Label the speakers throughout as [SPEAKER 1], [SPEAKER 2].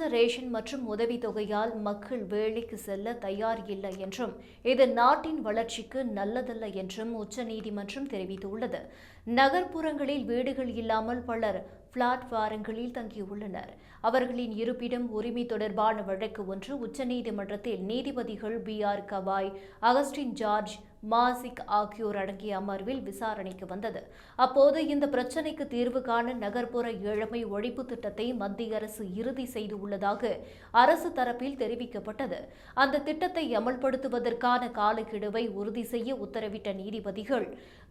[SPEAKER 1] இலவச ரேஷன் மற்றும் உதவித்தொகையால் மக்கள் வேலைக்கு செல்ல தயார் இல்லை என்றும் இது நாட்டின் வளர்ச்சிக்கு நல்லதல்ல என்றும் உச்சநீதிமன்றம் தெரிவித்துள்ளது. நகர்ப்புறங்களில் வீடுகள் இல்லாமல் பலர் பிளாட்பாரங்களில் தங்கியுள்ளனர். அவர்களின் இருப்பிடம் உரிமை தொடர்பான வழக்கு ஒன்று உச்சநீதிமன்றத்தில் நீதிபதிகள் பி ஆர் கவாய் அகஸ்டின் ஜார்ஜ் மாசிக் ஆகியோர் அடங்கிய அமர்வில் விசாரணைக்கு வந்தது. அப்போது இந்த பிரச்சினைக்கு தீர்வு காண நகர்ப்புற ஏழ்மை ஒழிப்பு திட்டத்தை மத்திய அரசு இறுதி செய்துள்ளதாக அரசு தரப்பில் தெரிவிக்கப்பட்டது. அந்த திட்டத்தை அமல்படுத்துவதற்கான காலக்கெடுவை உறுதி செய்ய உத்தரவிட்ட நீதிபதிகள்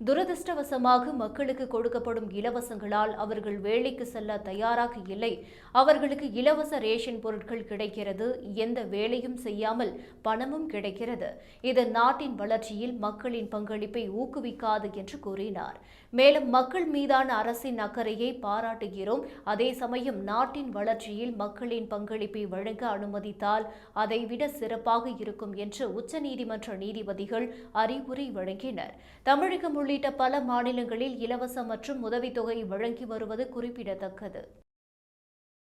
[SPEAKER 1] துரதிருஷ்டவசமாக மக்களுக்கு கொடுக்கப்படும் இலவசங்களால் அவர்கள் வேலை வேலைக்கு செல்ல தயாராக இல்லை. அவர்களுக்கு இலவச ரேஷன் பொருட்கள் கிடைக்கிறது. எந்த வேலையும் செய்யாமல் பணமும் கிடைக்கிறது. இது நாட்டின் வளர்ச்சியில் மக்களின் பங்களிப்பை ஊக்குவிக்காது என்று கூறினார். மேலும் மக்கள் மீதான அரசின் அக்கறையை பாராட்டுகிறோம். அதே சமயம் நாட்டின் வளர்ச்சியில் மக்களின் பங்களிப்பை வழங்க அனுமதித்தால் அதைவிட சிறப்பாக இருக்கும் என்று உச்சநீதிமன்ற நீதிபதிகள் அறிவுரை வழங்கினர். தமிழகம் உள்ளிட்ட பல மாநிலங்களில் இலவச மற்றும் உதவித்தொகை வழங்கி வருவது குறிப்பிட்ட குறிப்பிடத்தக்கது.